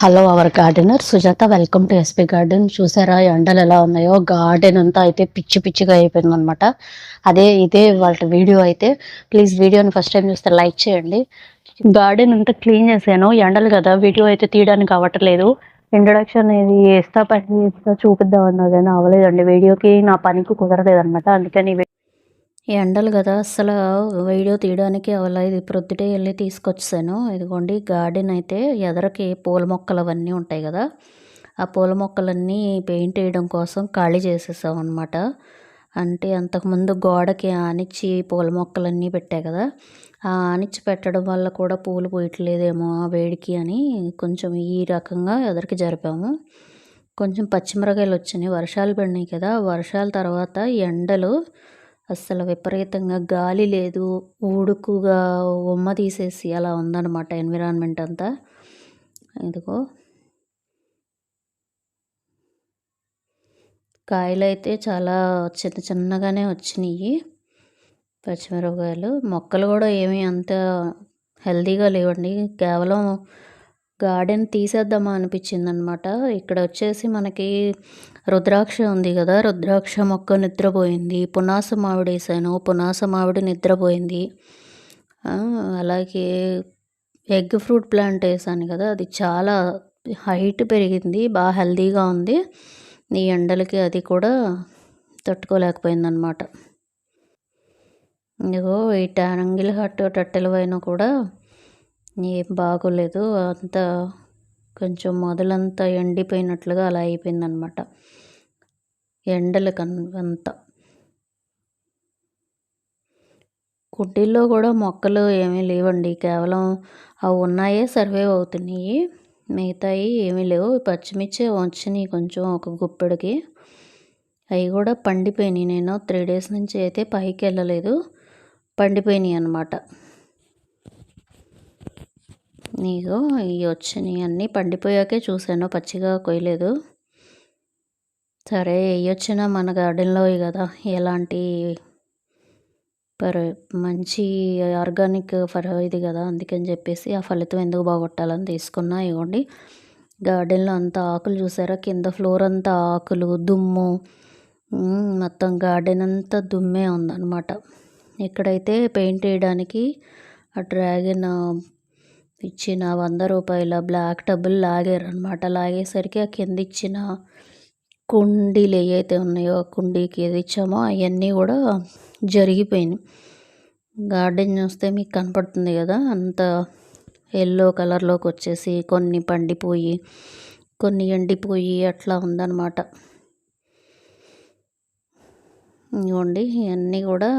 Hello our gardener Sujatha welcome to SP garden చూసారా ఎండలు ఎలా ఉన్నాయో? గార్డెన్ అంతా అయితే పిచ్చి పిచ్చిగా అయిపోయింది అనమాట అదే ఇదే వాళ్ళ వీడియో అయితే. ప్లీజ్ వీడియోని ఫస్ట్ టైం చూస్తే లైక్ చేయండి. గార్డెన్ అంతా క్లీన్ చేశాను. ఎండలు కదా వీడియో అయితే తీయడానికి అవ్వట్లేదు. ఇంట్రొడక్షన్ ఇది వేస్తా పని చేస్తా చూపిద్దాం అన్నది కానీ అవ్వలేదండి. వీడియోకి నా పనికి కుదరలేదు అనమాట అందుకని ఎండలు కదా అసలు వీడియో తీయడానికి అలా ఇది ప్రొద్దుటే వెళ్ళి తీసుకొచ్చాను ఇదిగోండి గార్డెన్ అయితే ఎదరకి పూల మొక్కలు అవన్నీ ఉంటాయి కదా. ఆ పూల మొక్కలన్నీ పెయింట్ వేయడం కోసం ఖాళీ చేసేసాం అనమాట అంటే అంతకుముందు గోడకి ఆనిచ్చి పూల మొక్కలన్నీ పెట్టాయి కదా. ఆ ఆనిచ్చి పెట్టడం వల్ల కూడా పూలు పోయట్లేదేమో ఆ వేడికి అని కొంచెం ఈ రకంగా ఎదరికి జరిపాము. కొంచెం పచ్చిమిరకాయలు వచ్చినాయి వర్షాలు పడినాయి కదా. వర్షాల తర్వాత ఎండలు అస్సలు విపరీతంగా గాలి లేదు. ఉడుకుగా ఉమ్మ తీసేసి అలా ఉందన్నమాట ఎన్విరాన్మెంట్ అంతా. ఇదిగో. కాయలు అయితే చాలా చిన్న చిన్నగానే వచ్చినాయి. పచ్చిమిరపకాయలు. మొక్కలు కూడా ఏమీ అంత హెల్తీగా లేవండి. కేవలం గార్డెన్ తీసేద్దామా అనిపించిందనమాట. ఇక్కడ వచ్చేసి మనకి రుద్రాక్ష ఉంది కదా రుద్రాక్ష మొక్క నిద్రపోయింది. పునాస మామిడి వేసాను పునాస మామిడి నిద్రపోయింది. అలాగే ఎగ్ ఫ్రూట్ ప్లాంట్ వేసాను కదా అది చాలా హైట్ పెరిగింది బాగా హెల్దీగా ఉంది. ఈ ఎండలకి అది కూడా తట్టుకోలేకపోయిందనమాట. ఇదిగో ఈ టానంగిల్ హట్ టట్టెల పైన కూడా ఏం బాగోలేదు. అంతా కొంచెం మొదలంతా ఎండిపోయినట్లుగా అలా అయిపోయిందనమాట. ఎండలకు అంతా. కుండీల్లో కూడా మొక్కలు ఏమీ లేవండి. కేవలం అవి ఉన్నాయే సర్వైవ్ అవుతున్నాయి. మిగతాయి ఏమీ లేవు. పచ్చిమిర్చి వచ్చినాయి కొంచెం ఒక గుప్పెడికి. అవి కూడా పండిపోయినాయి. నేను త్రీ డేస్ నుంచి అయితే పైకి వెళ్ళలేదు. పండిపోయినాయి అన్నమాట. నీగో ఇవి వచ్చినాయి అన్నీ పండిపోయాకే చూశాను పచ్చిగా కొయ్యలేదు. సరే ఇవి వచ్చినా మన గార్డెన్లో కదా ఎలాంటి పర్ మంచి ఆర్గానిక్ ఫర్ ఇది కదా అందుకని చెప్పేసి ఆ ఫలితం ఎందుకు బాగొట్టాలని తీసుకున్నా. ఇవ్వండి గార్డెన్లో అంతా ఆకులు చూసారా? కింద ఫ్లోర్ అంతా ఆకులు దుమ్ము మొత్తం గార్డెన్ అంతా దుమ్మే ఉందన్నమాట. ఇక్కడైతే పెయింట్ వేయడానికి ఆ డ్రాగన్ ఇచ్చిన వంద రూపాయల బ్లాక్ డబ్బులు లాగారనమాట లాగేసరికి ఆ కింద ఇచ్చిన కుండీలు ఏవైతే ఉన్నాయో ఆ కుండీకి ఏది ఇచ్చామో అవన్నీ కూడా జరిగిపోయినాయి. గార్డెన్ చూస్తే మీకు కనపడుతుంది కదా అంత ఎల్లో కలర్లోకి వచ్చేసి కొన్ని పండిపోయి కొన్ని ఎండిపోయి అట్లా ఉందన్నమాట. ఇవ్వండి ఇవన్నీ కూడా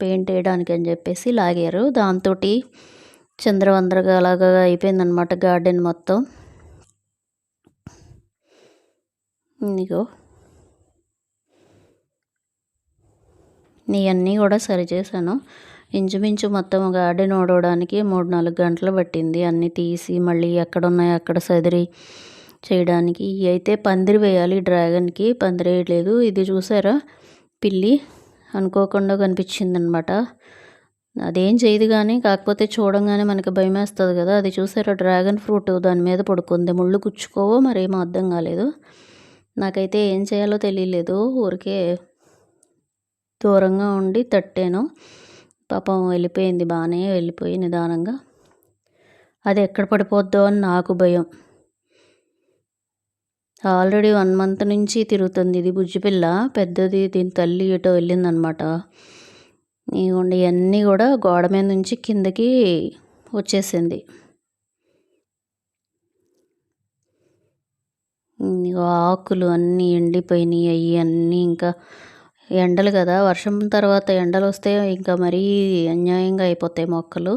పెయింట్ వేయడానికి అని చెప్పేసి లాగారు. దాంతో చంద్రవందరగా అలాగా అయిపోయిందనమాట గార్డెన్ మొత్తం. ఇదిగో. ఇవన్నీ కూడా సరిచేశాను ఇంచుమించు మొత్తం గార్డెన్ ఓడవడానికి మూడు నాలుగు గంటలు పట్టింది. అన్నీ తీసి మళ్ళీ ఎక్కడ ఉన్నాయో అక్కడ సదిరి చేయడానికి. ఇవి అయితే పందిరి వేయాలి డ్రాగన్కి. పందిరి వేయలేదు ఇది చూసారా? పిల్లి అనుకోకుండా కనిపించింది అనమాట అదేం చేయదు కానీ కాకపోతే చూడంగానే మనకి భయం వేస్తుంది కదా. అది చూసారా? డ్రాగన్ ఫ్రూట్ దాని మీద పడుకుంది. ముళ్ళు గుచ్చుకోవో మరేమో అర్థం కాలేదు. నాకైతే ఏం చేయాలో తెలియలేదు. ఊరికే దూరంగా ఉండి తట్టాను. పాపం వెళ్ళిపోయింది బాగానే వెళ్ళిపోయి నిదానంగా. అది ఎక్కడ పడిపోద్దో అని నాకు భయం. ఆల్రెడీ వన్ మంత్ నుంచి తిరుగుతుంది ఇది బుజ్జిపిల్ల. పెద్దది దీని తల్లి ఎటో వెళ్ళిందనమాట. ఇవ్వండి ఇవన్నీ కూడా గోడ మీద నుంచి కిందకి వచ్చేసింది. ఆకులు అన్నీ ఎండిపోయినాయి అవి అన్నీ ఇంకా ఎండలు కదా. వర్షం తర్వాత ఎండలు వస్తే ఇంకా మరీ అన్యాయంగా అయిపోతాయి మొక్కలు.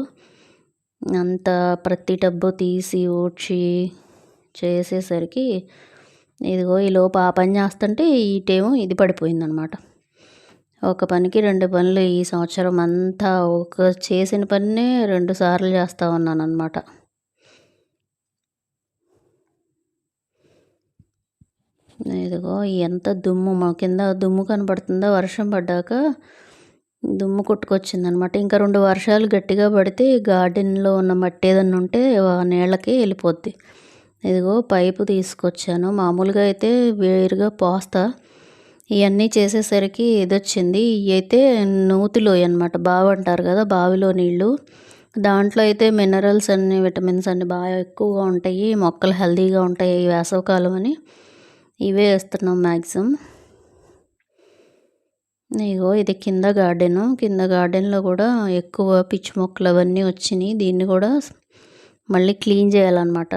అంత ప్రతి డబ్బు తీసి ఊడ్చి చేసేసరికి ఇదిగో ఈ లోపు ఆ పని చేస్తుంటే ఇటేమో ఇది పడిపోయిందనమాట. ఒక పనికి రెండు పనులు ఈ సంవత్సరం అంతా ఒక చేసిన పనినే రెండు సార్లు చేస్తూ ఉన్నాను అనమాట ఇదిగో ఎంత దుమ్ము మా కింద దుమ్ము కనబడుతుందో? వర్షం పడ్డాక దుమ్ము కొట్టుకొచ్చిందనమాట ఇంకా రెండు వర్షాలు గట్టిగా పడితే గార్డెన్లో ఉన్న మట్టి ఏదన్నా ఉంటే నీళ్ళకి వెళ్ళిపోద్ది. ఇదిగో పైపు తీసుకొచ్చాను. మామూలుగా అయితే వేరుగా పోస్తా. ఇవన్నీ చేసేసరికి ఇదొచ్చింది. ఇవి అయితే నూతిలో అనమాట బావి అంటారు కదా బావిలో నీళ్ళు. దాంట్లో అయితే మినరల్స్ అన్ని విటమిన్స్ అన్ని బాగా ఎక్కువగా ఉంటాయి. మొక్కలు హెల్తీగా ఉంటాయి ఈ వేసవకాలం అని. ఇవే వేస్తున్నాం మ్యాక్సిమం ఇగో ఇది కింద గార్డెను. కింద గార్డెన్లో కూడా ఎక్కువ పిచ్చి మొక్కలు అవన్నీ వచ్చినాయి. దీన్ని కూడా మళ్ళీ క్లీన్ చేయాలన్నమాట.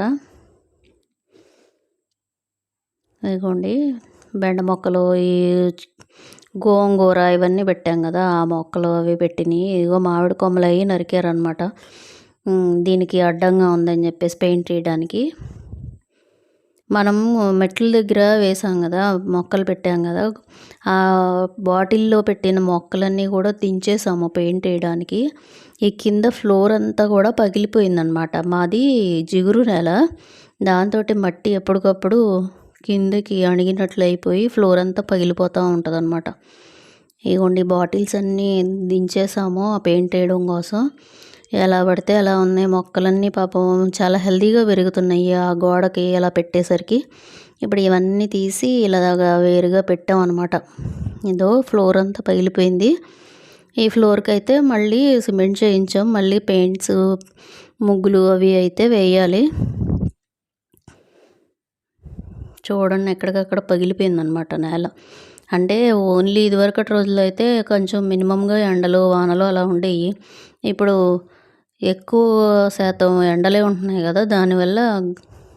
ఇదిగోండి. బెండ మొక్కలు ఈ గోంగూర ఇవన్నీ పెట్టాం కదా ఆ మొక్కలు అవి పెట్టినాయి ఇదిగో మామిడి కొమ్మలు అవి నరికారనమాట దీనికి అడ్డంగా ఉందని చెప్పేసి పెయింట్ వేయడానికి. మనం మెట్ల దగ్గర వేసాం కదా మొక్కలు పెట్టాం కదా ఆ బాటిల్లో పెట్టిన మొక్కలన్నీ కూడా దించేసాము పెయింట్ వేయడానికి. ఈ కింద ఫ్లోర్ అంతా కూడా పగిలిపోయిందనమాట మాది జిగురు నేల. దాంతో మట్టి ఎప్పటికప్పుడు కిందకి అణిగినట్లు అయిపోయి ఫ్లోర్ అంతా పగిలిపోతూ ఉంటుంది అనమాట ఇగోండి బాటిల్స్ అన్నీ దించేసాము ఆ పెయింట్ వేయడం కోసం. ఎలా పడితే అలా ఉన్నాయి. మొక్కలన్నీ పాపం చాలా హెల్తీగా పెరుగుతున్నాయి ఆ గోడకి అలా పెట్టేసరికి. ఇప్పుడు ఇవన్నీ తీసి ఇలాగా వేరుగా పెట్టామన్నమాట. ఏదో ఫ్లోర్ అంతా పగిలిపోయింది. ఈ ఫ్లోర్కి అయితే మళ్ళీ సిమెంట్ చేయించాం. మళ్ళీ పెయింట్స్ ముగ్గులు అవి అయితే వేయాలి. చూడండి ఎక్కడికక్కడ పగిలిపోయిందనమాట నేల. అంటే ఓన్లీ ఇదివరకటి రోజుల్లో అయితే కొంచెం మినిమంగా ఎండలు వానలు అలా ఉండేవి ఇప్పుడు ఎక్కువ శాతం ఎండలే ఉంటున్నాయి కదా దానివల్ల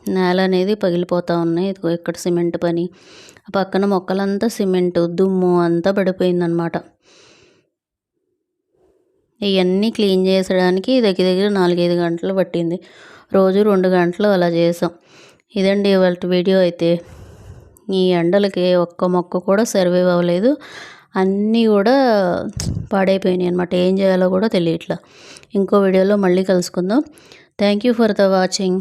నేల అనేది పగిలిపోతూ ఉన్నాయి. ఇక్కడ సిమెంట్ పని. ఆ పక్కన మొక్కలంతా సిమెంట్ దుమ్ము అంతా పడిపోయిందనమాట. ఇవన్నీ క్లీన్ చేసడానికి దగ్గర దగ్గర నాలుగైదు గంటలు పట్టింది. రోజు రెండు గంటలు అలా చేసాం. ఇదండి ఇవాళ వీడియో అయితే. ఈ ఎండలకి ఒక్క మొక్క కూడా సర్వైవ్ అవ్వలేదు. అన్నీ కూడా పాడైపోయినాయి అనమాట ఏం చేయాలో కూడా తెలియట్లా. ఇంకో వీడియోలో మళ్ళీ కలుసుకుందాం. Thank you for the watching